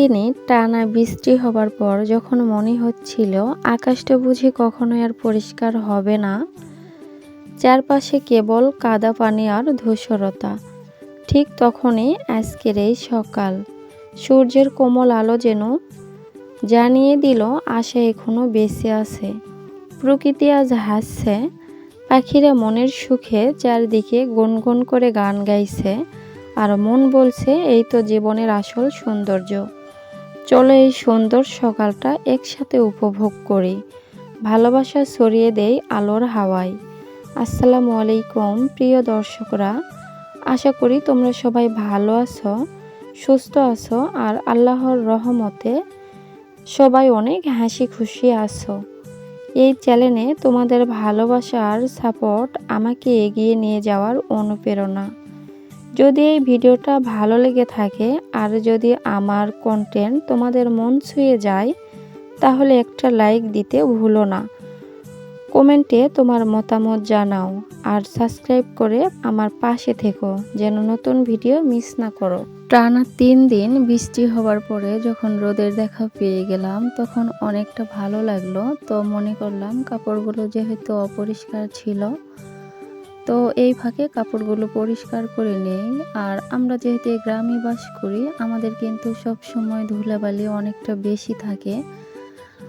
দিনে টানা বৃষ্টি হবার পর যখন মনে হচ্ছিল আকাশটা বুঝি কখনোই আর পরিষ্কার হবে না, চারপাশে কেবল কাদা পানি আর ধূসরতা। ঠিক তখনই আজকের এই সকাল, সূর্যের কোমল আলো যেন জানিয়ে দিল আশা এখনও বেঁচে আছে। প্রকৃতি আজ হাসছে, পাখিরা মনের সুখে চারদিকে গুনগুন করে গান গাইছে, আর মন বলছে, এই তো জীবনের আসল সৌন্দর্য। চলো এই সুন্দর সকালটা একসাথে উপভোগ করি। ভালোবাসা ছড়িয়ে দেই আলোর হাওয়ায়। আসসালামু আলাইকুম, প্রিয় দর্শকরা। আশা করি তোমরা সবাই ভালো আছো, সুস্থ আছো, আর আল্লাহর রহমতে সবাই অনেক হাসি খুশি আছো। এই চ্যানেলে তোমাদের ভালোবাসা আর সাপোর্ট আমাকে এগিয়ে নিয়ে যাওয়ার অনুপ্রেরণা। যদি এই ভিডিওটা ভালো লেগে থাকে আর যদি আমার কন্টেন্ট তোমাদের মন ছুঁয়ে যায়, তাহলে একটা লাইক দিতে ভুলো না। কমেন্টে তোমার মতামত জানাও আর সাবস্ক্রাইব করে আমার পাশে থেকো যেন নতুন ভিডিও মিস না করো। টানা তিন দিন বৃষ্টি হবার পরে যখন রোদের দেখা পেয়ে গেলাম, তখন অনেকটা ভালো লাগল। তো মনে করলাম কাপড়গুলো যেহেতু অপরিষ্কার ছিল তো এই ফাঁকে কাপড়গুলো পরিষ্কার করে নেই। আর আমরা যেহেতু গ্রামে বাস করি, আমাদের কিন্তু সব সময় ধুলাবালি অনেকটা বেশি থাকে।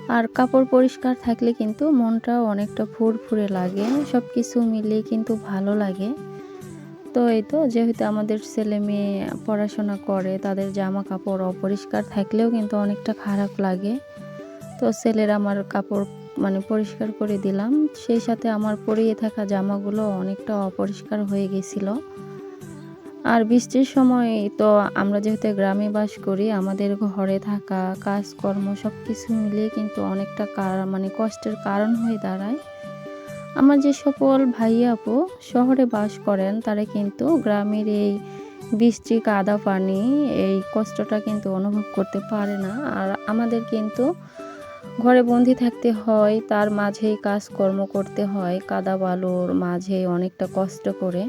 আর কাপড় পরিষ্কার থাকলে কিন্তু মনটাও অনেকটা ফুরফুরে লাগে সব কিছু মিলিয়ে কিন্তু ভালো লাগে। তো এই তো, যেহেতু আমাদের ছেলে মেয়ে পড়াশোনা করে, তাদের জামা কাপড় অপরিষ্কার থাকলেও কিন্তু অনেকটা খারাপ লাগে। তো ছেলের আমার কাপড় মানে পরিষ্কার করে দিলাম। সেই সাথে আমার পরিয়ে থাকা জামাগুলো অনেকটা অপরিষ্কার হয়ে গেছিল। আর বৃষ্টির সময় তো আমরা যেহেতু গ্রামে বাস করি, আমাদের ঘরে থাকা, কাজকর্ম সব কিছু মিলিয়ে কিন্তু অনেকটা মানে কষ্টের কারণ হয়ে দাঁড়ায়। আমার যে সকল ভাই আপু শহরে বাস করেন, তারা কিন্তু গ্রামের এই বৃষ্টি, কাদা, পানি, এই কষ্টটা কিন্তু অনুভব করতে পারে না। আর আমাদের কিন্তু ঘরে বন্দি থাকতে হয়, তার মাঝেই কাজকর্ম করতে হয়, কাদা বালুর মাঝে অনেকটা কষ্ট করে।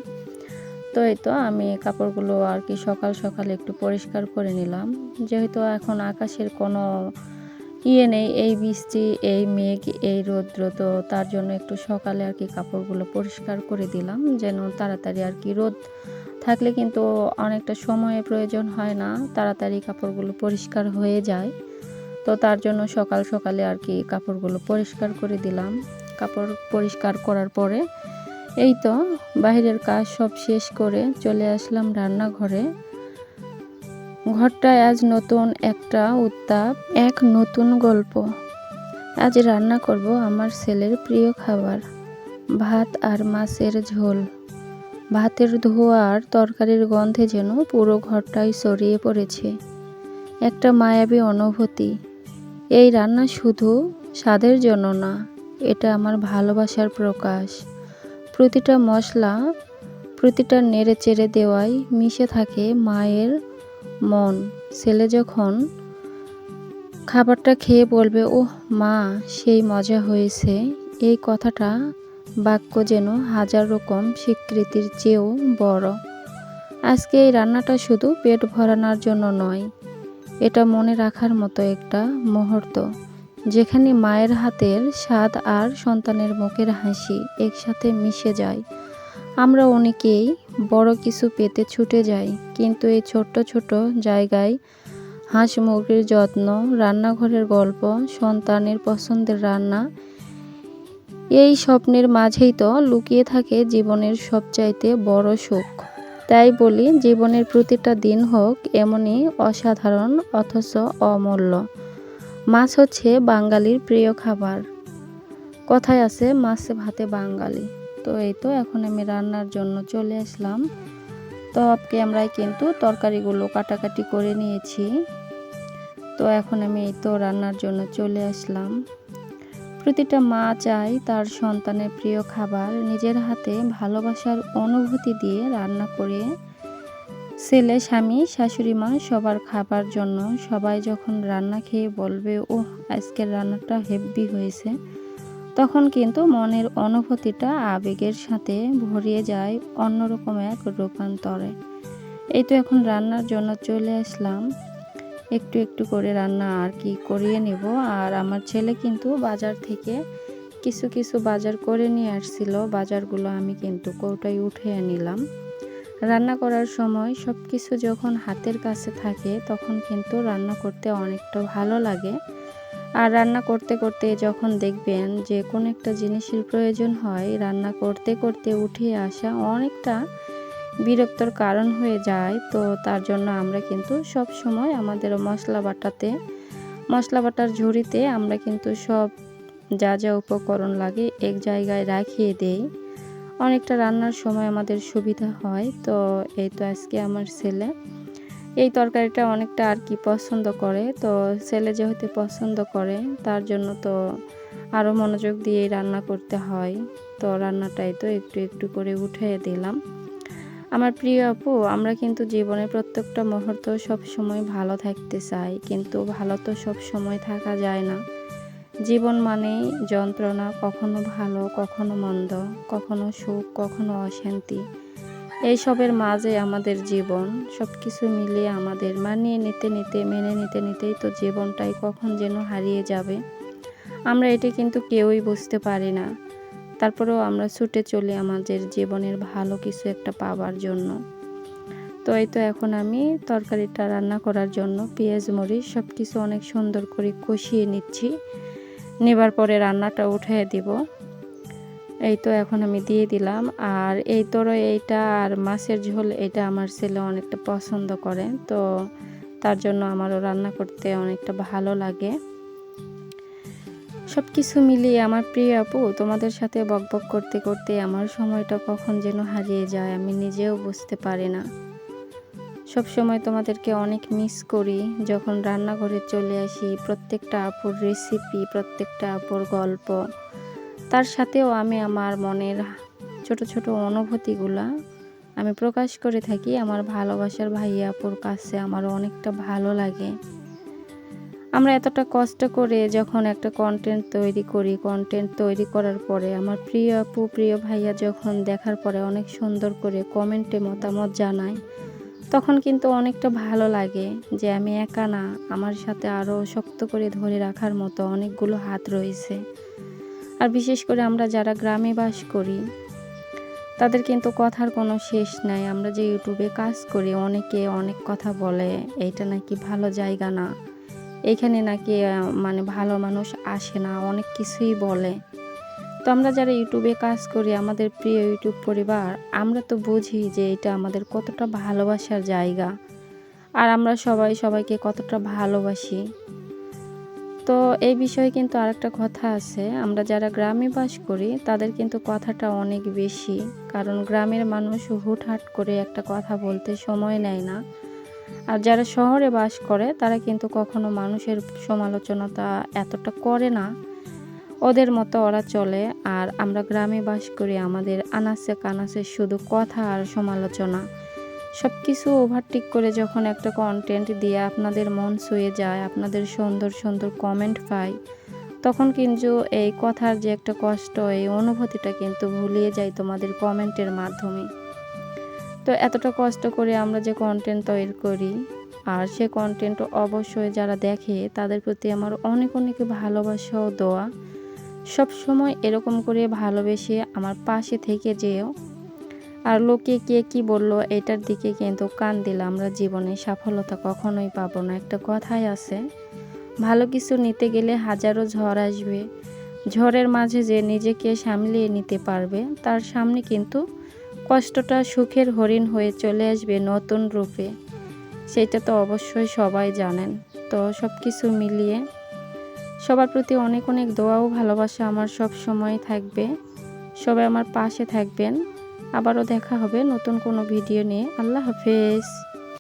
তো এই তো আমি কাপড়গুলো আর কি সকাল সকাল একটু পরিষ্কার করে নিলাম। যেহেতু এখন আকাশের কোনো ইয়ে নেই, এই বৃষ্টি, এই মেঘ, এই রৌদ্র, তো তার জন্য একটু সকালে আর কি কাপড়গুলো পরিষ্কার করে দিলাম, যেন তাড়াতাড়ি আর কি রোদ থাকলে কিন্তু অনেকটা সময়ের প্রয়োজন হয় না, তাড়াতাড়ি কাপড়গুলো পরিষ্কার হয়ে যায়। তো তার জন্য সকাল সকালে আর কি কাপড়গুলো পরিষ্কার করে দিলাম। কাপড় পরিষ্কার করার পরে এই তো বাইরের কাজ সব শেষ করে চলে আসলাম রান্নাঘরে। ঘরটায় আজ নতুন একটা উত্তাপ, এক নতুন গল্প। আজ রান্না করব আমার ছেলের প্রিয় খাবার, ভাত আর মাছের ঝোল। ভাতের ধোয়া আর তরকারির গন্ধে যেন পুরো ঘরটাই ছড়িয়ে পড়েছে। একটা মায়াবী অনুভূতি। এই রান্না শুধু স্বাদের জন্য না, এটা আমার ভালোবাসার প্রকাশ। প্রতিটা মশলা, প্রতিটা নেড়ে চেড়ে দেওয়াই মিশে থাকে মায়ের মন। ছেলে যখন খাবারটা খেয়ে বলবে ও মা, সেই মজা হয়েছে। এই কথাটা বাক্য যেন হাজার রকম স্বীকৃতির চেয়েও বড়। আজকে এই রান্নাটা শুধু পেট ভরানোর জন্য নয় এটা মনে রাখার মতো একটা মুহূর্ত, যেখানে মায়ের হাতের স্বাদ আর সন্তানের মুখের হাসি একসাথে মিশে যায়। আমরা অনেকেই বড় কিছু পেতে ছুটে যাই, কিন্তু এই ছোট্ট ছোট জায়গায় হাঁস মুরগির যত্ন, রান্নাঘরের গল্প, সন্তানের পছন্দের রান্না, এই স্বপ্নের মাঝেই তো লুকিয়ে থাকে জীবনের সবচাইতে বড় সুখ। তাই বলি, জীবনের প্রতিটা দিন হোক এমনই অসাধারণ অথচ অমূল্য। মাছ হচ্ছে বাঙালির প্রিয় খাবার। কথায় আছে, মাছে ভাতে বাঙালি। তো এই তো এখন আমি রান্নার জন্য চলে আসলাম। তো আপকে আমরাই কিন্তু তরকারিগুলো কাটাকাটি করে নিয়েছি। তো এখন আমি এই তো রান্নার জন্য চলে আসলাম। প্রতিটা মা চায় তার সন্তানের প্রিয় খাবার, নিজের হাতে ভালোবাসার অনুভূতি দিয়ে রান্না করে ছেলে, স্বামী, শাশুড়ি মা সবার খাবার জন্য সবাই যখন রান্না খেয়ে বলবে ও আজকের রান্নাটা হেভি হয়েছে, তখন কিন্তু মনের অনুভূতিটা আবেগের সাথে ভরিয়ে যায় অন্যরকম এক রূপান্তরে। এই তো এখন রান্নার জন্য চলে আসলাম। একটু একটু করে রান্না আর কি করিয়ে নেব। আর আমার ছেলে কিন্তু বাজার থেকে কিছু কিছু বাজার করে নিয়ে আসছিল। বাজারগুলো আমি কিন্তু কৌটায় উঠিয়ে নিলাম। রান্না করার সময় সব কিছু যখন হাতের কাছে থাকে তখন কিন্তু রান্না করতে অনেকটা ভালো লাগে। আর রান্না করতে করতে যখন দেখবেন যে কোনো একটা জিনিসের প্রয়োজন হয়, রান্না করতে করতে উঠে আসা অনেকটা বিরক্তর কারণ হয়ে যায়, তো তার জন্য আমরা কিন্তু সব সময় আমাদের মশলা বাটাতে, মশলা বাটার ঝুড়িতে আমরা কিন্তু সব যা যা উপকরণ লাগে এক জায়গায় রাখিয়ে দেই। অনেকটা রান্নার সময় আমাদের সুবিধা হয়, তো এই তো আজকে আমার ছেলে। এই তরকারিটা অনেকটা আর কি পছন্দ করে, তো ছেলে যেহেতু পছন্দ করে, তার জন্য তো আরও মনোযোগ দিয়ে রান্না করতে হয়। তো রান্নাটাই তো একটু একটু করে উঠিয়ে দিলাম। আমার প্রিয় আপু, আমরা কিন্তু জীবনের প্রত্যেকটা মুহূর্ত সব সময় ভালো থাকতে চাই, কিন্তু ভালো তো সব সময় থাকা যায় না। জীবন মানেই যন্ত্রণা, কখনো ভালো, কখনো মন্দ, কখনো সুখ, কখনো অশান্তি। এইসবের মাঝে আমাদের জীবন সব কিছু মিলিয়ে আমাদের মানিয়ে নিতে নিতে, মেনে নিতে নিতেই তো জীবনটাই কখন যেন হারিয়ে যাবে। আমরা এটা কিন্তু কেউই বুঝতে পারি না। তারপরেও আমরা ছুটে চলি আমাদের জীবনের ভালো কিছু একটা পাওয়ার জন্য। তো এই তো এখন আমি তরকারিটা রান্না করার জন্য পেঁয়াজ, মরিচ সব কিছু অনেক সুন্দর করে কষিয়ে নিচ্ছি। নেবার পরে রান্নাটা উঠিয়ে দিব। এই তো এখন আমি দিয়ে দিলাম। আর এই তোর এইটা আর মাছের ঝোল এটা আমার ছেলে অনেকটা পছন্দ করে। তো তার জন্য আমারও রান্না করতে অনেকটা ভালো লাগে। সব কিছু মিলিয়ে আমার প্রিয় আপু, তোমাদের সাথে বকবক করতে করতে আমার সময়টা কখন যেন হারিয়ে যায় আমি নিজেও বুঝতে পারি না। সব সময় তোমাদেরকে অনেক মিস করি, যখন রান্নাঘরে চলে আসি, প্রত্যেকটা আপুর রেসিপি প্রত্যেকটা আপুর গল্প। তার সাথেও আমি আমার মনের ছোট ছোট অনুভূতিগুলা আমি প্রকাশ করে থাকি। আমার ভালোবাসার ভাইয়া আপুর কাছে আমার অনেকটা ভালো লাগে। আমরা এতটা কষ্ট করে যখন একটা কন্টেন্ট তৈরি করি কন্টেন্ট তৈরি করার পরে আমার প্রিয় আপু, প্রিয় ভাইয়া যখন দেখার পরে অনেক সুন্দর করে কমেন্টে মতামত জানায়, তখন কিন্তু অনেকটা ভালো লাগে যে আমি একা না, আমার সাথে আরও শক্ত করে ধরে রাখার মতো অনেকগুলো হাত রয়েছে। আর বিশেষ করে আমরা যারা গ্রামে বাস করি, তাদের কিন্তু কথার কোনো শেষ নাই। আমরা যে ইউটিউবে কাজ করি, অনেকে অনেক কথা বলে, এইটা নাকি ভালো জায়গা না। এইখানে নাকি মানে ভালো মানুষ আসে না, অনেক কিছুই বলে। তো আমরা যারা ইউটিউবে কাজ করি, আমাদের প্রিয় ইউটিউব পরিবার, আমরা তো বুঝি যে এটা আমাদের কতটা ভালোবাসার জায়গা। আর আমরা সবাই সবাইকে কতটা ভালোবাসি। তো এই বিষয়ে কিন্তু আরেকটা কথা আছে, আমরা যারা গ্রামে বাস করি, তাদের কিন্তু কথাটা অনেক বেশি। কারণ গ্রামের মানুষ হুটহাট করে একটা কথা বলতে সময় নেয় না। আর যারা শহরে বাস করে, তারা কিন্তু কখনো মানুষের সমালোচনাটা এতটা করে না। ওদের মতো ওরা চলে। আর আমরা গ্রামে বাস করি, আমাদের আনাসে কানাসে শুধু কথা আর সমালোচনা। সব কিছু ওভারটেক করে যখন একটা কন্টেন্ট দিয়ে আপনাদের মন ছুঁয়ে যায়, আপনাদের সুন্দর সুন্দর কমেন্ট পাই, তখন কিন্তু এই কথার যে একটা কষ্ট, এই অনুভূতিটা কিন্তু ভুলিয়ে যায় তোমাদের কমেন্টের মাধ্যমে। তো এতটা কষ্ট করে আমরা যে কন্টেন্ট তৈরি করি, আর সে কন্টেন্ট অবশ্যই যারা দেখে, তাদের প্রতি আমার অনেক অনেক ভালোবাসা ও দোয়া। সব সময় এরকম করে ভালোবেসে আমার পাশে থেকে যেও। আর লোকে কে কি বলল, এটার দিকে কিন্তু কান দিলে আমরা জীবনে সফলতা কখনোই পাবো না। একটা কথাই আছে, ভালো কিছু নিতে গেলে হাজারো ঝড় আসবে। ঝড়ের মাঝে যে নিজেকে সামলিয়ে নিতে পারবে, তার সামনে কিন্তু কষ্টটা সুখের হরিণ হয়ে চলে আসবে নতুন রূপে। সেটা তো অবশ্যই সবাই জানেন। তো সব কিছু মিলিয়ে সবার প্রতি অনেক অনেক দোয়াও ভালোবাসা আমার সব সময় থাকবে। সবাই আমার পাশে থাকবেন। আবারও দেখা হবে নতুন কোনো ভিডিও নিয়ে। আল্লাহ হাফেজ।